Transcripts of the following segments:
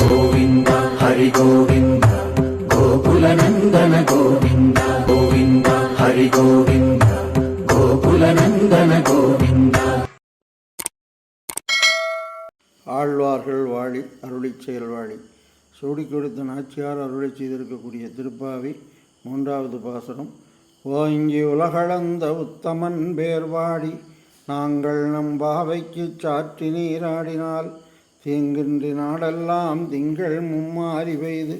கோவிந்த ஹரி கோவிந்த கோகுலநந்தன கோவிந்த கோவிந்த ஹரி கோவிந்த கோகுலநந்தன கோவிந்த. ஆழ்வார்கள் வாழி அருளி செயல்வாழி. சூடி கொடுத்த நாச்சியார் அருளை செய்திருக்கக்கூடிய திருப்பாவி மூன்றாவது பாசனம் ஓங்கி உலகளந்த உத்தமன் பேர்வாடி நாங்கள் நம் பாவைக்கு சாற்றி நீராடினால் தீங்கின்றி நாடெல்லாம் திங்கள் மும்மாறி பெய்து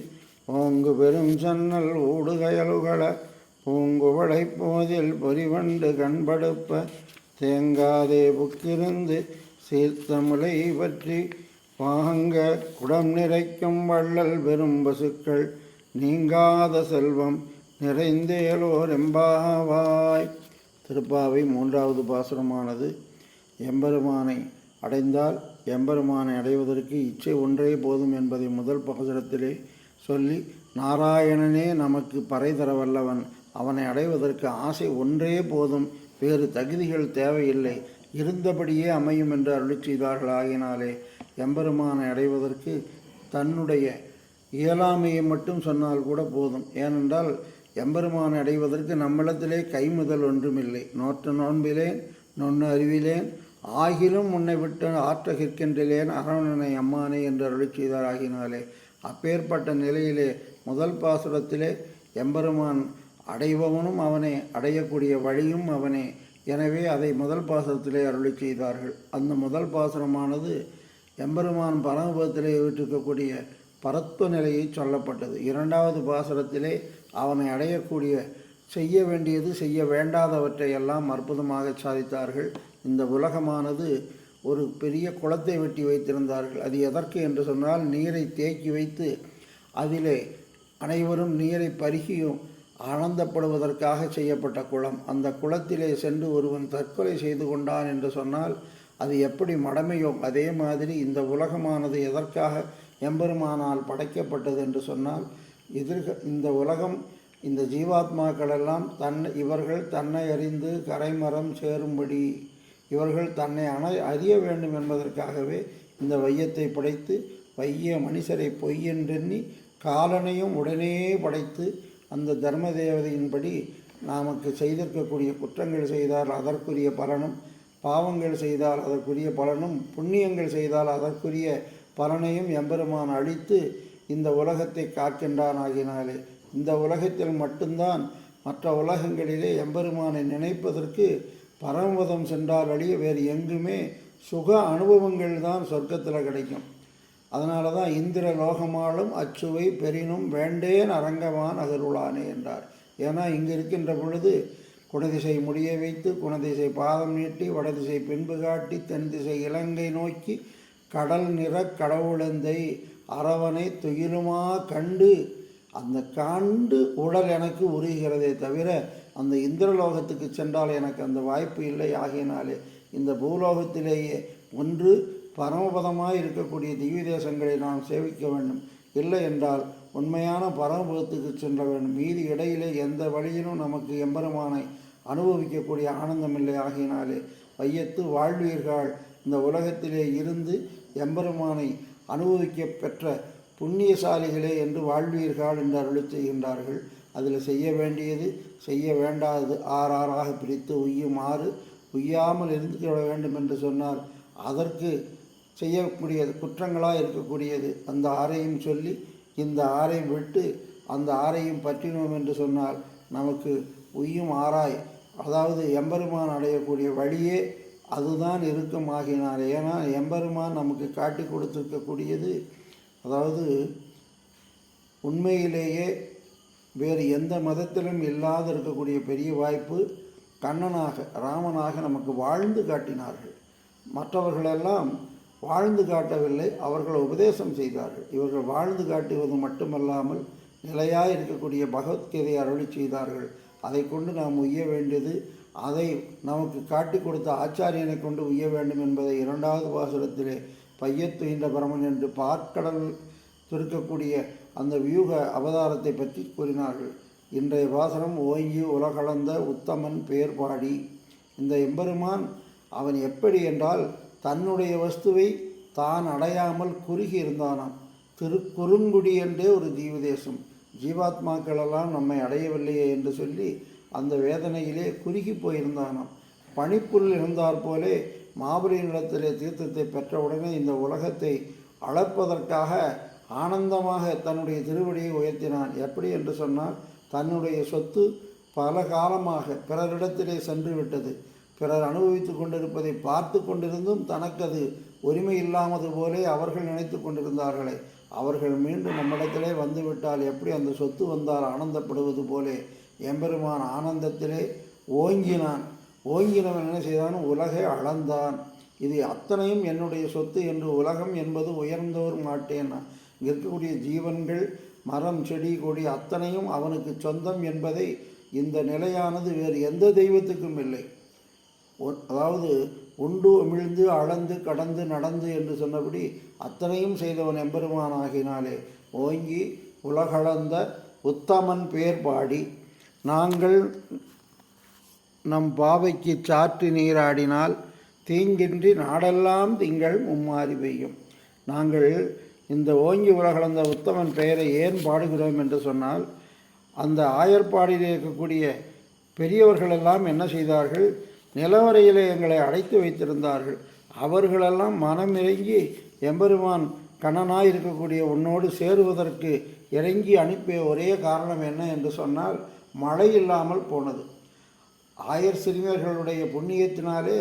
ஓங்கு பெரும் சன்னல் ஊடுகயலுகள பூங்குவளை போதில் பொறிவண்டு கண்படுப்ப தேங்காதே புக்கிருந்து சீர்த்தமுலை பற்றி வாங்க குடம் நிறைக்கும் வள்ளல் பெரும் பசுக்கள் நீங்காத செல்வம் நிறைந்தேலோர் எம்பாவாய். திருப்பாவை மூன்றாவது பாசுரமானது. எம்பெருமானை அடைந்தால் எம்பெருமானை அடைவதற்கு இச்சை ஒன்றே போதும் என்பதை முதல் பாசுரத்திலே சொல்லி நாராயணனே நமக்கு பறை தர வல்லவன். அவனை அடைவதற்கு ஆசை ஒன்றே போதும். வேறு தகுதிகள் தேவையில்லை. இருந்தபடியே அமையும் என்று அருளி செய்தார்கள். ஆகினாலே எம்பெருமானை அடைவதற்கு தன்னுடைய இயலாமையை மட்டும் சொன்னால் கூட போதும். ஏனென்றால் எம்பெருமான் அடைவதற்கு நம்மிடத்திலே கைமுதல் ஒன்றுமில்லை. நோற்ற நோன்பிலேன் நொன்னு அறிவிலேன் ஆகிலும் உன்னை விட்டு ஆற்றகிற்கின்றேன் அரவணனை அம்மானே என்று அருளி செய்தார் ஆகினாலே அப்பேற்பட்ட நிலையிலே முதல் பாசுரத்திலே எம்பெருமான் அடைபவனும் அவனை அடையக்கூடிய வழியும் அவனே. எனவே அதை முதல் பாசுரத்திலே அருளி செய்தார்கள். அந்த முதல் பாசுரமானது எம்பெருமான் பரமபத்திலே விட்டிருக்கக்கூடிய பரத்துவ நிலையை சொல்லப்பட்டது. இரண்டாவது பாசுரத்திலே அவனை அடையக்கூடிய செய்ய வேண்டியது செய்ய வேண்டாதவற்றை எல்லாம் அற்புதமாக சாதித்தார்கள். இந்த உலகமானது ஒரு பெரிய குளத்தை வெட்டி வைத்திருந்தார்கள். அது எதற்கு என்று சொன்னால் நீரை தேக்கி வைத்து அதிலே அனைவரும் நீரை பருகியும் ஆனந்தப்படுவதற்காக செய்யப்பட்ட குளம். அந்த குளத்திலே சென்று ஒருவன் தற்கொலை செய்து கொண்டான் என்று சொன்னால் அது எப்படி மடமையோ? அதே மாதிரி இந்த உலகமானது எதற்காக எம்பெருமானால் படைக்கப்பட்டது என்று சொன்னால் எதிர்க இந்த உலகம் இந்த ஜீவாத்மாக்களெல்லாம் தன்னை தன் இவர்கள் தன்னை அறிந்து கரைமரம் சேரும்படி இவர்கள் தன்னை அண அறிய வேண்டும் என்பதற்காகவே இந்த வையத்தை படைத்து வைய மனுஷரை பொய்யென்றெண்ணி காலனையும் உடனே படைத்து அந்த தர்ம தேவதையின்படி நமக்கு செய்திருக்கக்கூடிய குற்றங்கள் செய்தால் அதற்குரிய பலனும் பாவங்கள் செய்தால் அதற்குரிய பலனும் புண்ணியங்கள் செய்தால் அதற்குரிய பலனையும் எம்பெருமான் அளித்து இந்த உலகத்தை காக்கின்றான் ஆகினாலே இந்த உலகத்தில் மட்டும்தான் மற்ற உலகங்களிலே எம்பெருமானை நினைப்பதற்கு பரமபதம் சென்றால் அழிய வேறு எங்குமே சுக அனுபவங்கள் தான் சொர்க்கத்தில் கிடைக்கும். அதனால தான் இந்திர லோகமாலும் அச்சுவை பெரினும் வேண்டேன் அரங்கவான் அகருளானே என்றார். ஏன்னா இங்கே இருக்கின்ற பொழுது குணதிசை முடிய வைத்து குணதிசை பாதம் நீட்டி வடதிசை பின்பு காட்டி தென் திசை இலங்கை நோக்கி கடல் நிற கடவுளந்தை அரவனை துயிலுமா கண்டு அந்த கண்டு உடல் எனக்கு உருகிறதே தவிர அந்த இந்திரலோகத்துக்கு சென்றால் எனக்கு அந்த வாய்ப்பு இல்லை. ஆகியனாலே இந்த பூலோகத்திலேயே ஒன்று பரமபதமாக இருக்கக்கூடிய திவ்ய தேசங்களை நாம் சேவிக்க வேண்டும். இல்லை என்றால் உண்மையான பரமபதத்துக்கு சென்ற வேண்டும். மீதி இடையிலே எந்த வழியிலும் நமக்கு எம்பெருமானை அனுபவிக்கக்கூடிய ஆனந்தம் இல்லை. ஆகினாலே வையத்து வாழ்வீர்கள். இந்த உலகத்திலே இருந்து எம்பெருமானை அனுபவிக்க பெற்ற புண்ணியசாலிகளே என்று வாழ்வீர்கள் என்று அருள் செய்கின்றார்கள். அதில் செய்ய வேண்டியது செய்ய வேண்டாதது ஆறாறாக பிரித்து உய்யும் ஆறு உய்யாமல் இருந்து வேண்டும் என்று சொன்னார். அதற்கு செய்யக்கூடியது குற்றங்களாக இருக்கக்கூடியது அந்த ஆறையும் சொல்லி இந்த ஆறை விட்டு அந்த ஆறையும் பற்றினோம் என்று சொன்னால் நமக்கு உய்யும் ஆராய் அதாவது எம்பெருமான் அடையக்கூடிய வழியே அதுதான் இருக்கும் ஆகினார் ஏன்னா எம்பெருமான் நமக்கு காட்டி கொடுத்துருக்கக்கூடியது அதாவது உண்மையிலேயே வேறு எந்த மதத்திலும் இல்லாத இருக்கக்கூடிய பெரிய வாய்ப்பு கண்ணனாக ராமனாக நமக்கு வாழ்ந்து காட்டினார்கள். மற்றவர்களெல்லாம் வாழ்ந்து காட்டவில்லை அவர்கள் உபதேசம் செய்தார்கள். இவர்கள் வாழ்ந்து காட்டுவது மட்டுமல்லாமல் நிலையாக இருக்கக்கூடிய பகவத்கீதையை அருளி செய்தார்கள். அதை கொண்டு நாம் உய்ய வேண்டியது அதை நமக்கு காட்டி கொடுத்த ஆச்சாரியனை கொண்டு உய்ய வேண்டும் என்பதை இரண்டாவது பாசுரத்திலே பையத்துகின்ற பிரமன் என்று பார்க்கடல் இருக்கக்கூடிய அந்த வியூக அவதாரத்தை பற்றி கூறினார்கள். இன்றைய பாசனம் ஓங்கி உலகளந்த உத்தமன் பெயர் பாடி. இந்த எம்பெருமான் அவன் எப்படி என்றால் தன்னுடைய வஸ்துவை தான் அடையாமல் குறுகி இருந்தானாம். திருக்குறுங்குடி என்றே ஒரு தீவதேசம். ஜீவாத்மாக்களெல்லாம் நம்மை அடையவில்லையே என்று சொல்லி அந்த வேதனையிலே குறுகி போயிருந்தானாம். பனிப்புல் இருந்தாற் போலே மாபலியினிடத்திலே தீர்த்தத்தை பெற்றவுடனே இந்த உலகத்தை அளப்பதற்காக ஆனந்தமாக தன்னுடைய திருவடியை உயர்த்தினான். எப்படி என்று சொன்னால் தன்னுடைய சொத்து பல காலமாக பிறரிடத்திலே சென்று விட்டது. பிறர் அனுபவித்து கொண்டிருப்பதை பார்த்து கொண்டிருந்தும் தனக்கு அது உரிமை இல்லாமது போலே அவர்கள் நினைத்து கொண்டிருந்தார்களே. அவர்கள் மீண்டும் நம்மிடத்திலே வந்துவிட்டால் எப்படி அந்த சொத்து வந்தால் ஆனந்தப்படுவது போலே? எம்பெருமான் ஆனந்தத்திலே ஓங்கினான். ஓங்கினவன் என்ன செய்தான்? உலகை அளந்தான். இது அத்தனையும் என்னுடைய சொத்து என்று உலகம் என்பது உயர்ந்தோர் மாட்டேன். இருக்கக்கூடிய ஜீவன்கள் மரம் செடி கொடி அத்தனையும் அவனுக்கு சொந்தம் என்பதை இந்த நிலையானது வேறு எந்த தெய்வத்துக்கும் இல்லை. அதாவது உண்டு அமிழ்ந்து அளந்து கடந்து நடந்து என்று சொன்னபடி அத்தனையும் செய்தவன் எம்பெருமான் ஆகினாலே ஓங்கி உலகளந்த உத்தமன் பேர் பாடி நாங்கள் நம் பாவைக்கு சாற்று நீராடினால் தீங்கின்றி நாடெல்லாம் திங்கள் மும்மாறி பெய்யும். நாங்கள் இந்த ஓங்கி உலகளந்த உத்தமன் பெயரை ஏன் பாடுகிறோம் என்று சொன்னால் அந்த ஆயர்பாடியில் இருக்கக்கூடிய பெரியவர்களெல்லாம் என்ன செய்தார்கள் நிலவரையிலே எங்களை அடைத்து வைத்திருந்தார்கள். அவர்களெல்லாம் மனமிறங்கி எம்பெருமான் கண்ணனாக இருக்கக்கூடிய உன்னோடு சேருவதற்கு இறங்கி அனுப்பிய ஒரே காரணம் என்ன என்று சொன்னால் மழை இல்லாமல் போனது. ஆயர் சிறுமியர்களுடைய புண்ணியத்தினாலே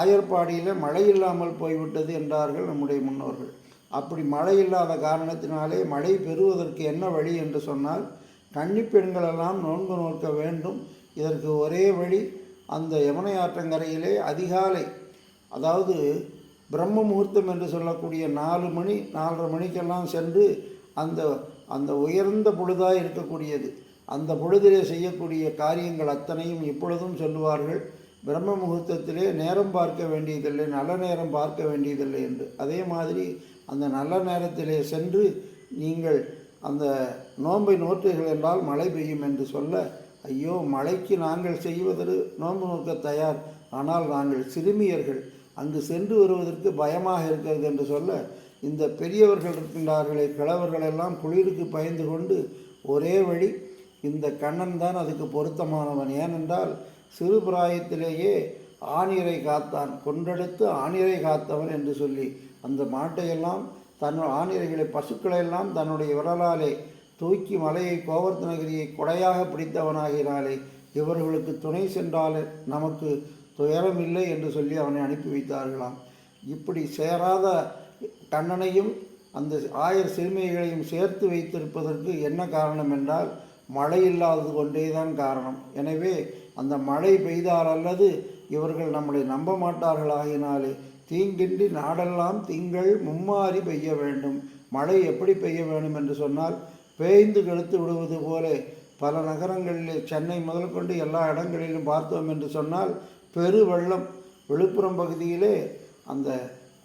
ஆயர்பாடியில் மழை இல்லாமல் போய்விட்டது என்றார்கள் நம்முடைய முன்னோர்கள். அப்படி மழை இல்லாத காரணத்தினாலே மழை பெறுவதற்கு என்ன வழி என்று சொன்னால் கன்னிப்பெண்களெல்லாம் நோன்பு நோக்க வேண்டும். இதற்கு ஒரே வழி அந்த யமுனை ஆற்றங்கரையிலே அதிகாலை அதாவது பிரம்ம முகூர்த்தம் என்று சொல்லக்கூடிய நாலு மணி நாலரை மணிக்கெல்லாம் சென்று அந்த அந்த உயர்ந்த பொழுதாக இருக்கக்கூடியது. அந்த பொழுதிலே செய்யக்கூடிய காரியங்கள் அத்தனையும் இப்பொழுதும் சொல்லுவார்கள். பிரம்ம முகூர்த்தத்திலே நேரம் பார்க்க வேண்டியதில்லை நல்ல நேரம் பார்க்க வேண்டியதில்லை என்று. அதே மாதிரி அந்த நல்ல நேரத்திலே சென்று நீங்கள் அந்த நோன்பை நோற்றுகள் என்றால் மழை பெய்யும் என்று சொல்ல ஐயோ மழைக்கு நாங்கள் செய்வதற்கு நோன்பு நோக்க தயார். ஆனால் நாங்கள் சிறுமியர்கள். அங்கு சென்று வருவதற்கு பயமாக இருக்கிறது என்று சொல்ல இந்த பெரியவர்கள் இருக்கின்றார்களே கிழவர்கள் எல்லாம் குளிருக்கு பயந்து கொண்டு ஒரே வழி இந்த கண்ணன் தான் அதுக்கு பொருத்தமானவன். ஏனென்றால் சிறு பிராயத்திலேயே ஆணிரை காத்தான். கொன்றெடுத்து ஆணிரை காத்தவன் என்று சொல்லி அந்த மாட்டையெல்லாம் தன் ஆணிரைகளை பசுக்களை எல்லாம் தன்னுடைய விரலாலே தூக்கி மலையை கோவர்த்தனகிரியை கொடையாக பிடித்தவனாகினாலே இவர்களுக்கு துணை சென்றால் நமக்கு துயரம் இல்லை என்று சொல்லி அவனை அனுப்பி வைத்தார்களாம். இப்படி சேராத கண்ணனையும் அந்த ஆயர் சிறுமிகளையும் சேர்த்து வைத்திருப்பதற்கு என்ன காரணம் என்றால் மழை இல்லாதது கொண்டே தான் காரணம். எனவே அந்த மழை பெய்தால் அல்லது இவர்கள் நம்மளை நம்ப மாட்டார்கள் ஆகினாலே தீங்கின்றி நாடெல்லாம் திங்கள் மும்மாறி பெய்ய வேண்டும். மழை எப்படி பெய்ய வேண்டும் என்று சொன்னால் பேய்ந்து கெடுத்து விடுவது போல பல நகரங்களிலே சென்னை முதல் கொண்டு எல்லா இடங்களிலும் பார்த்தோம் என்று சொன்னால் பெரு வெள்ளம் விழுப்புரம் பகுதியிலே அந்த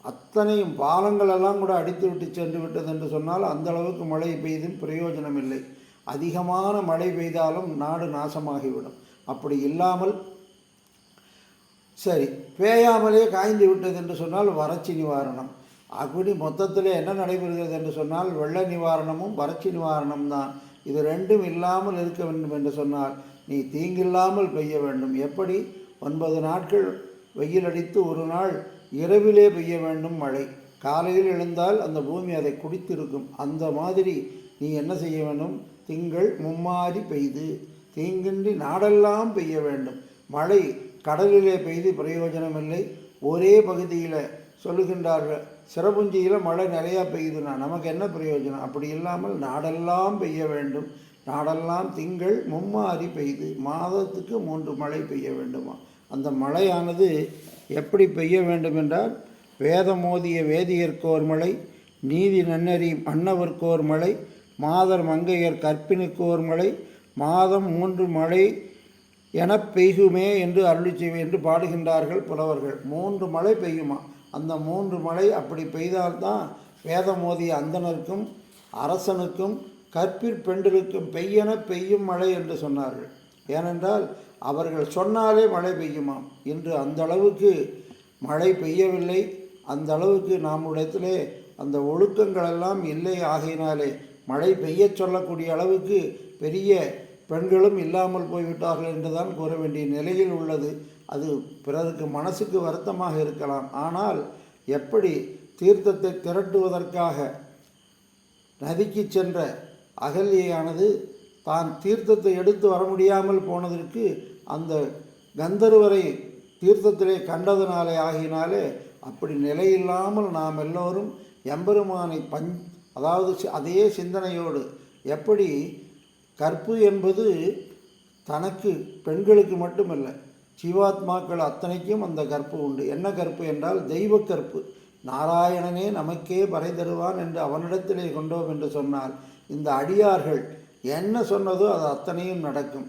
அத்தனையும் பாலங்கள் எல்லாம் கூட அடித்து விட்டு சென்று விட்டது என்று சொன்னால் அந்த அளவுக்கு மழை பெய்தும் பிரயோஜனம் இல்லை அதிகமான மழை பெய்தாலும் நாடு நாசமாகிவிடும். அப்படி இல்லாமல் சரி பேயாமலே காய்ந்து விட்டது என்று சொன்னால் வறட்சி நிவாரணம். அப்படி மொத்தத்தில் என்ன நடைபெறுகிறது என்று சொன்னால் வெள்ள நிவாரணமும் வறட்சி நிவாரணம் தான். இது ரெண்டும் இல்லாமல் இருக்க வேண்டும் என்று சொன்னால் நீ தீங்கில்லாமல் பெய்ய வேண்டும். எப்படி? ஒன்பது நாட்கள் வெயில் அடித்து ஒரு நாள் இரவிலே பெய்ய வேண்டும் மழை. காலையில் எழுந்தால் அந்த பூமி அதை குடித்திருக்கும். அந்த மாதிரி நீ என்ன செய்ய வேண்டும்? திங்கள் மும்மாறி பெய்து தீங்கின்றி நாடெல்லாம் பெய்ய வேண்டும். மழை கடலிலே பெய்து பிரயோஜனமில்லை. ஒரே பகுதியில் சொல்லுகின்றார்கள் சிறபுஞ்சியில் மழை நிறையா பெய்யுதுன்னா நமக்கு என்ன பிரயோஜனம்? அப்படி இல்லாமல் நாடெல்லாம் பெய்ய வேண்டும். நாடெல்லாம் திங்கள் மும்மாறி பெய்து மாதத்துக்கு மூன்று மழை பெய்ய வேண்டுமா? அந்த மழையானது எப்படி பெய்ய வேண்டும் என்றால் வேதம் மோதிய வேதியர்க்கோர் மழை நீதி நன்னறி மன்னவர்க்கோர் மழை மாதர் மங்கையர் கற்பினுக்கோர் மழை மாதம் மூன்று மழை என பெய்குமே என்று அருளி செய்வே என்று பாடுகின்றார்கள் புலவர்கள். மூன்று மழை பெய்யுமா? அந்த மூன்று மழை அப்படி பெய்தால்தான் வேதம் அந்தனருக்கும் அரசனுக்கும் கற்பிற் பெண்களுக்கும் பெய்யென பெய்யும் மழை என்று சொன்னார்கள். ஏனென்றால் அவர்கள் சொன்னாலே மழை பெய்யுமாம் இன்று அந்த அளவுக்கு மழை பெய்யவில்லை. அந்த அளவுக்கு நம்முடையத்திலே அந்த ஒழுக்கங்களெல்லாம் இல்லை ஆகையினாலே மழை பெய்யச் சொல்லக்கூடிய அளவுக்கு பெரிய பெண்களும் இல்லாமல் போய்விட்டார்கள் என்றுதான் கூற வேண்டிய நிலையில் உள்ளது. அது பிறருக்கு மனசுக்கு வருத்தமாக இருக்கலாம். ஆனால் எப்படி தீர்த்தத்தை திரட்டுவதற்காக நதிக்கு சென்ற அகல்யானது தான் தீர்த்தத்தை எடுத்து வர முடியாமல் போனதற்கு அந்த கந்தர்வரை தீர்த்தத்திலே கண்டதனாலே ஆகினாலே அப்படி நிலையில்லாமல் நாம் எல்லோரும் எம்பெருமானை பஞ் அதாவது சி- அதே சிந்தனையோடு எப்படி கற்பு என்பது தனக்கு பெண்களுக்கு மட்டுமல்ல ஜீவாத்மாக்கள் அத்தனைக்கும் அந்த கற்பு உண்டு. என்ன கற்பு என்றால் தெய்வ கற்பு. நாராயணனே நமக்கே பறை தருவான் என்று அவனிடத்திலே கொண்டோம் என்று சொன்னால் இந்த அடியார்கள் என்ன சொன்னதோ அது அத்தனையும் நடக்கும்.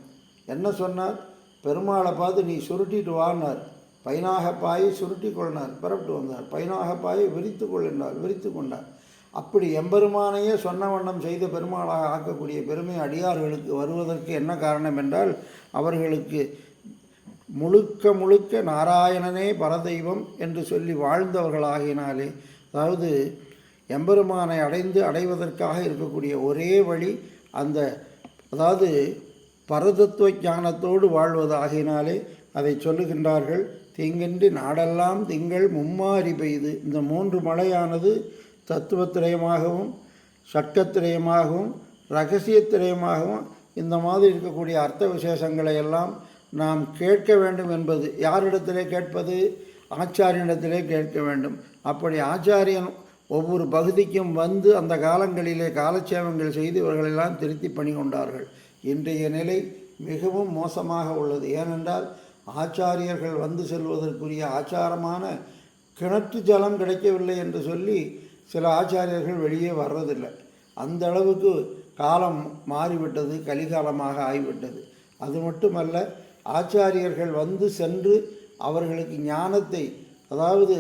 என்ன சொன்னார்? பெருமாளை பார்த்து நீ சுருட்டிட்டு வானார் பைனாக பாயை சுருட்டி கொள்ளினார் புறப்பட்டு வந்தார். பைனாக பாயை விரித்து கொள்ளினார் விரித்து கொண்டார். அப்படி எம்பெருமானையே சொன்ன வண்ணம் செய்த பெருமாளாக ஆக்கக்கூடிய பெருமை அடியார்களுக்கு வருவதற்கு என்ன காரணம் என்றால் அவர்களுக்கு முழுக்க முழுக்க நாராயணனே பரதெய்வம் என்று சொல்லி வாழ்ந்தவர்களாகினாலே அதாவது எம்பெருமானை அடைந்து அடைவதற்காக இருக்கக்கூடிய ஒரே வழி அந்த அதாவது பரதத்துவ ஞானத்தோடு வாழ்வது ஆகினாலே அதை சொல்லுகின்றார்கள் தீங்கின்றி நாடெல்லாம் திங்கள் மும்மாரி பெய்து. இந்த மூன்று மலையானது தத்துவத்திரயமாகவும் சட்டத்திரயமாகவும் ரகசியத்திரயமாகவும் இந்த மாதிரி இருக்கக்கூடிய அர்த்த விசேஷங்களை எல்லாம் நாம் கேட்க வேண்டும் என்பது யாரிடத்திலே கேட்பது? ஆச்சாரியனிடத்திலே கேட்க வேண்டும். அப்படி ஆச்சாரியன் ஒவ்வொரு பகுதிக்கும் வந்து அந்த காலங்களிலே காலட்சேபங்கள் செய்து இவர்களெல்லாம் திருத்தி பணி கொண்டார்கள். இன்றைய நிலை மிகவும் மோசமாக உள்ளது. ஏனென்றால் ஆச்சாரியர்கள் வந்து செல்வதற்குரிய ஆச்சாரமான கிணற்று ஜலம் கிடைக்கவில்லை என்று சொல்லி சில ஆச்சாரியர்கள் வெளியே வர்றதில்லை. அந்த அளவுக்கு காலம் மாறிவிட்டது கலிகாலமாக ஆகிவிட்டது. அது மட்டுமல்ல ஆச்சாரியர்கள் வந்து சென்று அவர்களுக்கு ஞானத்தை அதாவது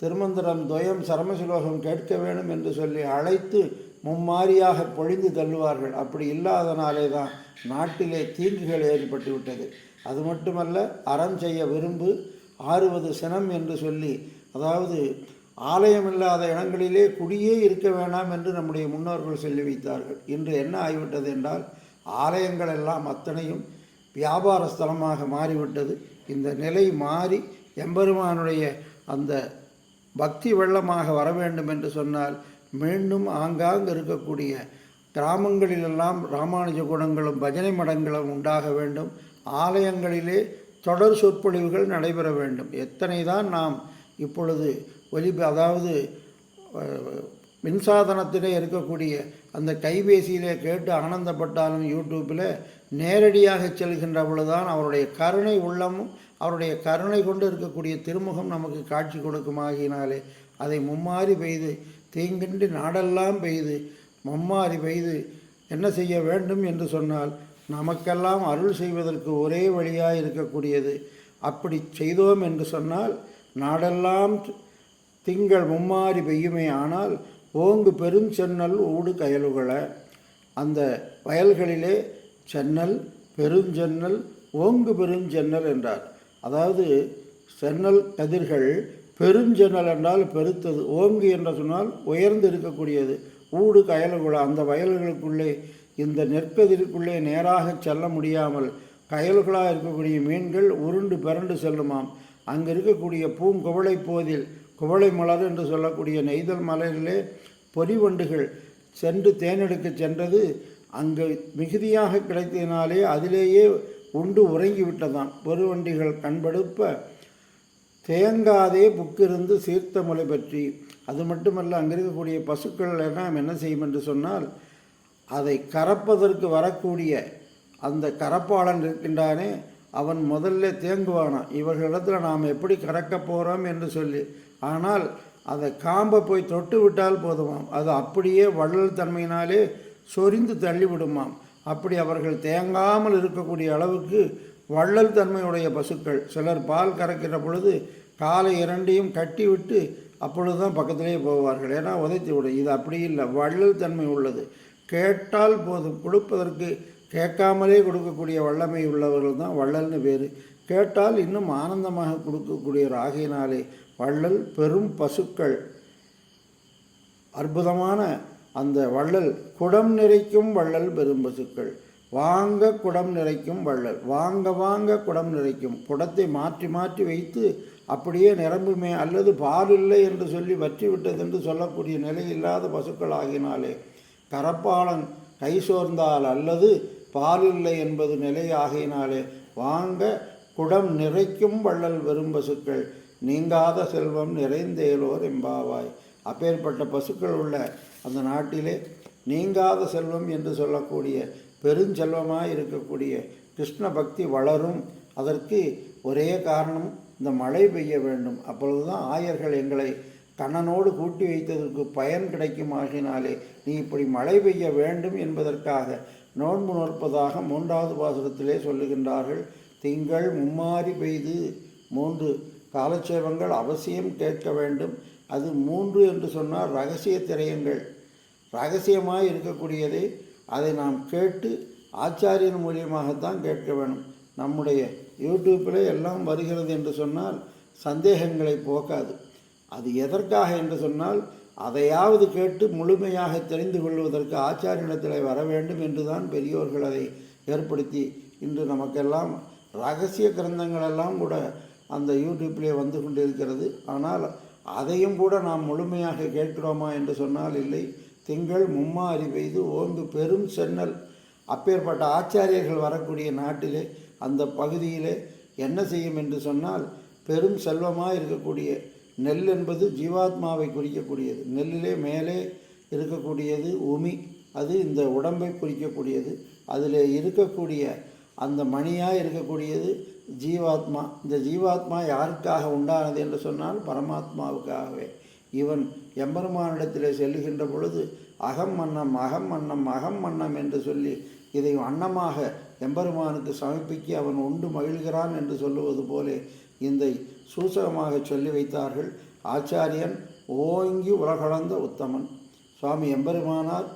திருமந்திரம் துவயம் சரமசுலோகம் கேட்க வேண்டும் என்று சொல்லி அழைத்து மும்மாரியாக பொழிந்து தள்ளுவார்கள். அப்படி இல்லாதனாலே தான் நாட்டிலே தீங்குகள் ஏற்பட்டு விட்டது. அது மட்டுமல்ல அறம் செய்ய விரும்பு ஆறுவது சினம் என்று சொல்லி அதாவது ஆலயம் இல்லாத இடங்களிலே குடியே இருக்க வேண்டாம் என்று நம்முடைய முன்னோர்கள் சொல்லி வைத்தார்கள். இன்று என்ன ஆகிவிட்டது என்றால் ஆலயங்கள் எல்லாம் அத்தனையும் வியாபார ஸ்தலமாக மாறிவிட்டது. இந்த நிலை மாறி எம்பெருமானுடைய அந்த பக்தி வெள்ளமாக வர வேண்டும் என்று சொன்னால் மீண்டும் ஆங்காங்கு இருக்கக்கூடிய கிராமங்களிலெல்லாம் ராமானுஜ குணங்களும் பஜனை மடங்களும் உண்டாக வேண்டும். ஆலயங்களிலே தொடர் சொற்பொழிவுகள் நடைபெற வேண்டும். எத்தனை தான் நாம் இப்பொழுது ஒலிப அதாவது மின்சாதனத்திலே இருக்கக்கூடிய அந்த கைபேசியிலே கேட்டு ஆனந்தப்பட்டாலும் யூடியூப்பில் நேரடியாக செல்கின்ற பொழுதுதான் அவருடைய கருணை உள்ளமும் அவருடைய கருணை கொண்டு இருக்கக்கூடிய திருமுகம் நமக்கு காட்சி கொடுக்குமாகினாலே அதை மும்மாறி பெய்து தீங்கின்றி நாடெல்லாம் பெய்து மும்மாறி பெய்து என்ன செய்ய வேண்டும் என்று சொன்னால் நமக்கெல்லாம் அருள் செய்வதற்கு ஒரே வழியாக இருக்கக்கூடியது. அப்படி செய்தோம் என்று சொன்னால் நாடெல்லாம் திங்கள் மும்மாறி பெய்யுமே ஆனால் ஓங்கு பெருஞ்சென்னல் ஊடு கயலுகள. அந்த வயல்களிலே சென்னல் பெருஞ்சென்னல் ஓங்கு பெருஞ்சென்னல் என்றார். அதாவது சென்னல் கதிர்கள் பெருஞ்சென்னல் என்றால் பெருத்தது. ஓங்கு என்று சொன்னால் உயர்ந்து இருக்கக்கூடியது. ஊடு கயலுகுள அந்த வயல்களுக்குள்ளே இந்த நெற்கதிருக்குள்ளே நேராக செல்ல முடியாமல் கயல்களாக இருக்கக்கூடிய மீன்கள் உருண்டு பிறண்டு செல்லுமாம். அங்கே இருக்கக்கூடிய பூங்குவளை போதில் குவளை மலர் என்று சொல்லக்கூடிய நெய்தல் மலரிலே பொறிவண்டுகள் சென்று தேனெடுக்க சென்றது. அங்கு மிகுதியாக கிடைத்ததினாலே அதிலேயே உண்டு உறங்கிவிட்டதாம் பொறிவண்டிகள் கண்படுப்ப தேங்காதே புக்கிருந்து சீர்த்த மொழி பற்றி. அது மட்டுமல்ல அங்கே இருக்கக்கூடிய பசுக்கள் எல்லாம் என்ன செய்யும் என்று சொன்னால் அதை கறப்பதற்கு வரக்கூடிய அந்த கரப்பாளன் இருக்கின்றானே அவன் முதல்ல தேங்குவானான் இவர்களிடத்தில் நாம் எப்படி கறக்கப் போகிறோம் என்று சொல்லி ஆனால் அதை காம்பை போய் தொட்டு விட்டால் போதுமாம். அது அப்படியே வள்ளல் தன்மையினாலே சொரிந்து தள்ளிவிடுமாம். அப்படி அவர்கள் தேங்காமல் இருக்கக்கூடிய அளவுக்கு வள்ளல் தன்மையுடைய பசுக்கள். சிலர் பால் கறக்கிற பொழுது காலை இரண்டையும் கட்டிவிட்டு அப்பொழுது தான் பக்கத்திலே போவார்கள். ஏன்னா உதைத்து விடும். இது அப்படி இல்லை. வள்ளல் தன்மை உள்ளது. கேட்டால் போதும். கொடுப்பதற்கு கேட்காமலே கொடுக்கக்கூடிய வல்லமை உள்ளவர்கள் தான் வள்ளல்னு பேர். கேட்டால் இன்னும் ஆனந்தமாக கொடுக்கக்கூடியவர் ஆகையினாலே வள்ளல் பெரும் பசுக்கள். அற்புதமான அந்த வள்ளல். குடம் நிறைக்கும் வள்ளல் பெரும் பசுக்கள். வாங்க குடம் நிறைக்கும் வள்ளல். வாங்க வாங்க குடம் நிறைக்கும். குடத்தை மாற்றி மாற்றி வைத்து அப்படியே நிரம்புமே. அல்லது பால் இல்லை என்று சொல்லி வற்றி விட்டது என்று சொல்லக்கூடிய நிலை இல்லாத பசுக்கள் ஆகினாலே கரப்பாளன் கை சோர்ந்தால் அல்லது பால் இல்லை என்பது நிலை ஆகினாலே வாங்க குடம் நிறைக்கும் வள்ளல் வெறும் பசுக்கள். நீங்காத செல்வம் நிறைந்தேலோர் எம்பாவாய் அப்பேற்பட்ட பசுக்கள் உள்ள அந்த நாட்டிலே நீங்காத செல்வம் என்று சொல்லக்கூடிய பெருஞ்செல்வமாக இருக்கக்கூடிய கிருஷ்ண பக்தி வளரும். அதற்கு ஒரே காரணம் இந்த மழை பெய்ய வேண்டும். அப்பொழுதுதான் ஆயர்கள் எங்களை கண்ணனோடு கூட்டி வைத்ததற்கு பயன் கிடைக்கும் ஆகினாலே நீ இப்படி மழை பெய்ய வேண்டும் என்பதற்காக நோன்பு நோற்பதாக மூன்றாவது பாசுரத்திலே சொல்லுகின்றார்கள் திங்கள் மும்மாரி பெய்து மூன்று காலட்சேபங்கள் அவசியம் கேட்க வேண்டும். அது மூன்று என்று சொன்னால் ரகசிய திரையங்கள். ரகசியமாக இருக்கக்கூடியதை அதை நாம் கேட்டு ஆச்சாரியன் மூலியமாகத்தான் கேட்க வேணும். நம்முடைய யூடியூப்பில் எல்லாம் வருகிறது என்று சொன்னால் சந்தேகங்களை போக்காது. அது எதற்காக என்று சொன்னால் அதையாவது கேட்டு முழுமையாக தெரிந்து கொள்வதற்கு ஆச்சாரியனிடத்தில் வர வேண்டும் என்றுதான் பெரியோர்கள் அதை ஏற்படுத்தி இன்று நமக்கெல்லாம் ரகசிய கிரந்தங்களெல்லாம் கூட அந்த யூடியூப்லேயே வந்து கொண்டிருக்கிறது. ஆனால் அதையும் கூட நாம் முழுமையாக கேட்கிறோமா என்று சொன்னால் இல்லை. திங்கள் மும்மாரி பெய்து ஓங்கு பெரும் சென்னல். அப்பேற்பட்ட ஆச்சாரியர்கள் வரக்கூடிய நாட்டிலே அந்த பகுதியிலே என்ன செய்யும் என்று சொன்னால் பெரும் செல்வமாக இருக்கக்கூடிய நெல் என்பது ஜீவாத்மாவை குறிக்கக்கூடியது. நெல்லிலே மேலே இருக்கக்கூடியது உமி. அது இந்த உடம்பை குறிக்கக்கூடியது. அதில் இருக்கக்கூடிய அந்த மணியாக இருக்கக்கூடியது ஜீவாத்மா இந்த ஜீவாத்மா யாருக்காக உண்டானது என்று சொன்னால் பரமாத்மாவுக்காகவே. இவன் எம்பெருமானிடத்திலே செல்லுகின்ற பொழுது அகம் அன்னம் அகம் அன்னம் அகம் அன்னம் என்று சொல்லி இதை அன்னமாக எம்பெருமானுக்கு சமர்ப்பிக்க அவன் உண்டு மகிழ்கிறான் என்று சொல்லுவது போலே இந்த சூசகமாக சொல்லி வைத்தார்கள் ஆச்சாரியன் ஓங்கி உலகளந்த உத்தமன். சுவாமி எம்பெருமானார்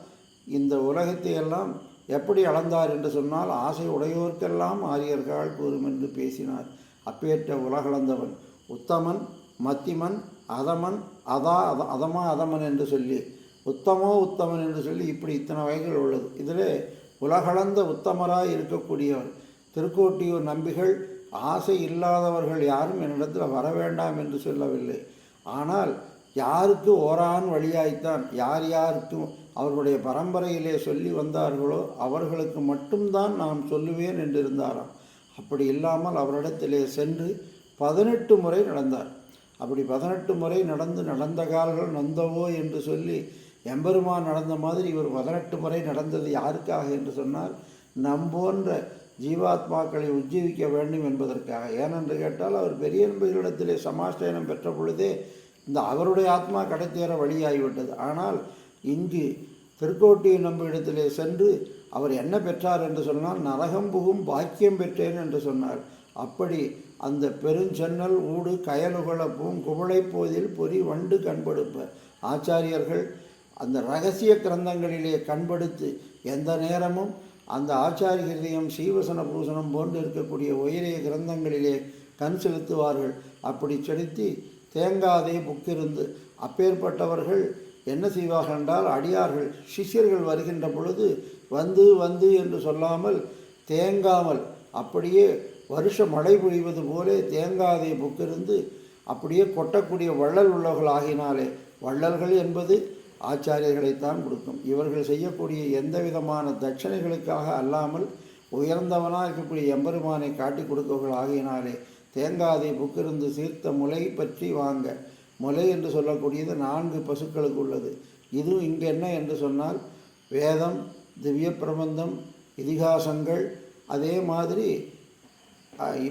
இந்த உலகத்தை எல்லாம் எப்படி அளந்தார் என்று சொன்னால் ஆசை உடையோர்க்கெல்லாம் ஆரியர்கள் கூறும் என்று பேசினார். அப்பேற்ற உலகளந்தவன் உத்தமன் மத்திமன் அதமன் அதா அத அதமா அதமன் என்று சொல்லி உத்தமோ உத்தமன் என்று சொல்லி இப்படி இத்தனை வகைகள் உள்ளது. இதிலே உலகளந்த உத்தமராக இருக்கக்கூடியவர் திருக்கோட்டியூர் நம்பிகள் ஆசை இல்லாதவர்கள் யாரும் என்னிடத்தில் வர வேண்டாம் என்று சொல்லவில்லை. ஆனால் யாருக்கு ஓரான் வழியாய்த்தான் யார் யாருக்கும் அவர்களுடைய பரம்பரையிலே சொல்லி வந்தார்களோ அவர்களுக்கு மட்டும்தான் நான் சொல்லுவேன் என்றிருந்தாராம். அப்படி இல்லாமல் அவரிடத்திலே சென்று பதினெட்டு முறை நடந்தார். அப்படி பதினெட்டு முறை நடந்து நடந்த கால்கள் நந்தவோ என்று சொல்லி எம்பெருமான் நடந்த மாதிரி இவர் பதினெட்டு முறை நடந்தது யாருக்காக என்று சொன்னால் நம்போன்ற ஜீவாத்மாக்களை உஜ்ஜீவிக்க வேண்டும் என்பதற்காக. ஏனென்று கேட்டால் அவர் பெரிய நம்பிகளிடத்திலே சமாஷ்டயனம் பெற்ற பொழுதே இந்த அவருடைய ஆத்மா கடைத்தேற வழியாகிவிட்டது. ஆனால் இங்கு திருக்கோட்டி நம்பிடத்திலே சென்று அவர் என்ன பெற்றார் என்று சொன்னால் நரகம் புகும் பாக்கியம் பெற்றேன் என்று சொன்னார். அப்படி அந்த பெருஞ்சென்னல் ஊடு கயலுகளப்பும் பூங்குவளை போதில் பொறி வண்டு கண்படுப்ப. ஆச்சாரியர்கள் அந்த ரகசிய கிரந்தங்களிலே கண்படுத்து எந்த நேரமும் அந்த ஆச்சாரிய ஹிருதயம் சீவசன பூசணம் போன்று இருக்கக்கூடிய உயரிய கிரந்தங்களிலே கண் செலுத்துவார்கள். அப்படி செலுத்தி தேங்காதே புக்கிருந்து அப்பேற்பட்டவர்கள் என்ன செய்வார்கள் என்றால் அடியார்கள் சிஷ்யர்கள் வருகின்ற பொழுது வந்து வந்து என்று சொல்லாமல் தேங்காமல் அப்படியே வருஷ மழை பொழிவது போலே தேங்காதே புக்கிருந்து அப்படியே கொட்டக்கூடிய வள்ளல் உள்ளவர்கள் ஆகினாலே வள்ளல்கள் என்பது ஆச்சாரியர்களைத்தான் கொடுக்கும். இவர்கள் செய்யக்கூடிய எந்த விதமான தட்சணைகளுக்காக அல்லாமல் உயர்ந்தவனாக இருக்கக்கூடிய எம்பெருமானை காட்டி கொடுக்கவர்கள் ஆகினாலே தேங்காதை புக்கிருந்து சீர்த்த முலை பற்றி வாங்க முலை என்று சொல்லக்கூடியது நான்கு பசுக்களுக்கு உள்ளது. இதுவும் இங்கே என்ன என்று சொன்னால் வேதம் திவ்ய பிரபந்தம் இதிகாசங்கள் அதே மாதிரி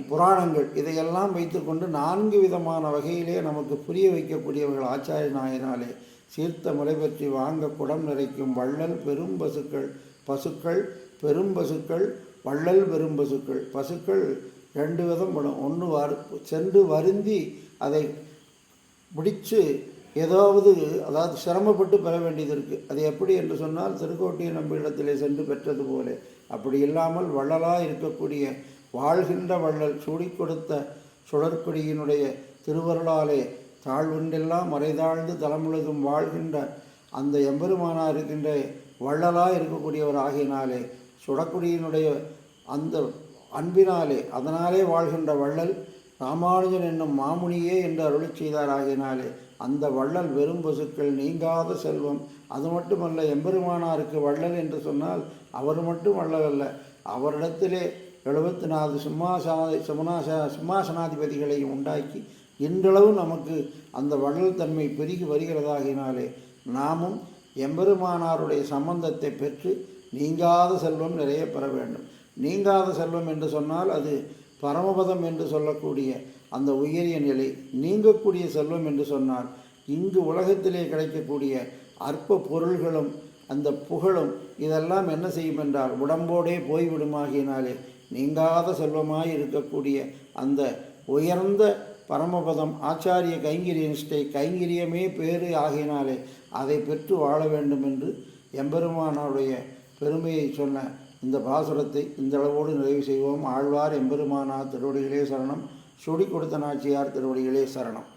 புராணங்கள் இதையெல்லாம் வைத்துக்கொண்டு நான்கு விதமான வகையிலே நமக்கு புரிய வைக்கக்கூடியவர்கள் ஆச்சாரியனாயினாலே சீர்த்த முறை பற்றி வாங்க குடம் நிறைக்கும் வள்ளல் பெரும் பசுக்கள் பசுக்கள் பெரும் பசுக்கள் வள்ளல் பெரும் பசுக்கள். பசுக்கள் ரெண்டு விதம் படும். ஒன்று வரு சென்று வருந்தி அதை பிடிச்சு ஏதாவது அதாவது சிரமப்பட்டு பெற வேண்டியது இருக்குது அது எப்படி என்று சொன்னால் திருக்கோட்டிய நம்பியிடத்திலே சென்று பெற்றது போல. அப்படி இல்லாமல் வள்ளலாக இருக்கக்கூடிய வாழ்கின்ற வள்ளல் சூடி கொடுத்த சுழற்படியினுடைய திருவருளாலே தாழ்வுண்டெல்லாம் மறைதாழ்ந்து தலமுழுதும் வாழ்கின்ற அந்த எம்பெருமானார் இருக்கின்ற வள்ளலாக இருக்கக்கூடியவர் ஆகினாலே சுடக்குடியினுடைய அந்த அன்பினாலே அதனாலே வாழ்கின்ற வள்ளல் ராமானுஜன் என்னும் மாமுனியே என்று அருளி செய்தாராகினாலே அந்த வள்ளல் வெறும் பசுக்கள் நீங்காத செல்வம். அது மட்டுமல்ல எம்பெருமானாருக்கு வள்ளல் என்று சொன்னால் அவர் மட்டும் வள்ளல் அல்ல அவரிடத்திலே எழுபத்தி நாலு சிம்மாசன சிம்மாச சிம்மாசனாதிபதிகளையும் உண்டாக்கி இன்றளவு நமக்கு அந்த வள்ளல் தன்மை பெருகி வருகிறதாகினாலே நாமும் எம்பெருமானாருடைய சம்பந்தத்தை பெற்று நீங்காத செல்வம் நிறைய பெற வேண்டும். நீங்காத செல்வம் என்று சொன்னால் அது பரமபதம் என்று சொல்லக்கூடிய அந்த உயரிய நிலை நீங்கக்கூடிய செல்வம் என்று சொன்னால் இங்கு உலகத்திலே கிடைக்கக்கூடிய அற்ப பொருள்களும் அந்த புகழும் இதெல்லாம் என்ன செய்யும் என்றால் உடம்போடே போய்விடுமாகினாலே நீங்காத செல்வமாய் இருக்கக்கூடிய அந்த உயர்ந்த பரமபதம் ஆச்சாரிய கைங்கிரிய நிஷ்டை கைங்கிரியமே பேறு ஆகினாலே அதை பெற்று வாழ வேண்டும் என்று எம்பெருமானாருடைய பெருமையை சொன்ன இந்த பாசுரத்தை இந்த அளவோடு நிறைவு செய்வோம். ஆழ்வார் எம்பெருமானார் திருவடிகளே சரணம். சுடி கொடுத்த நாச்சியார் திருவடிகளே சரணம்.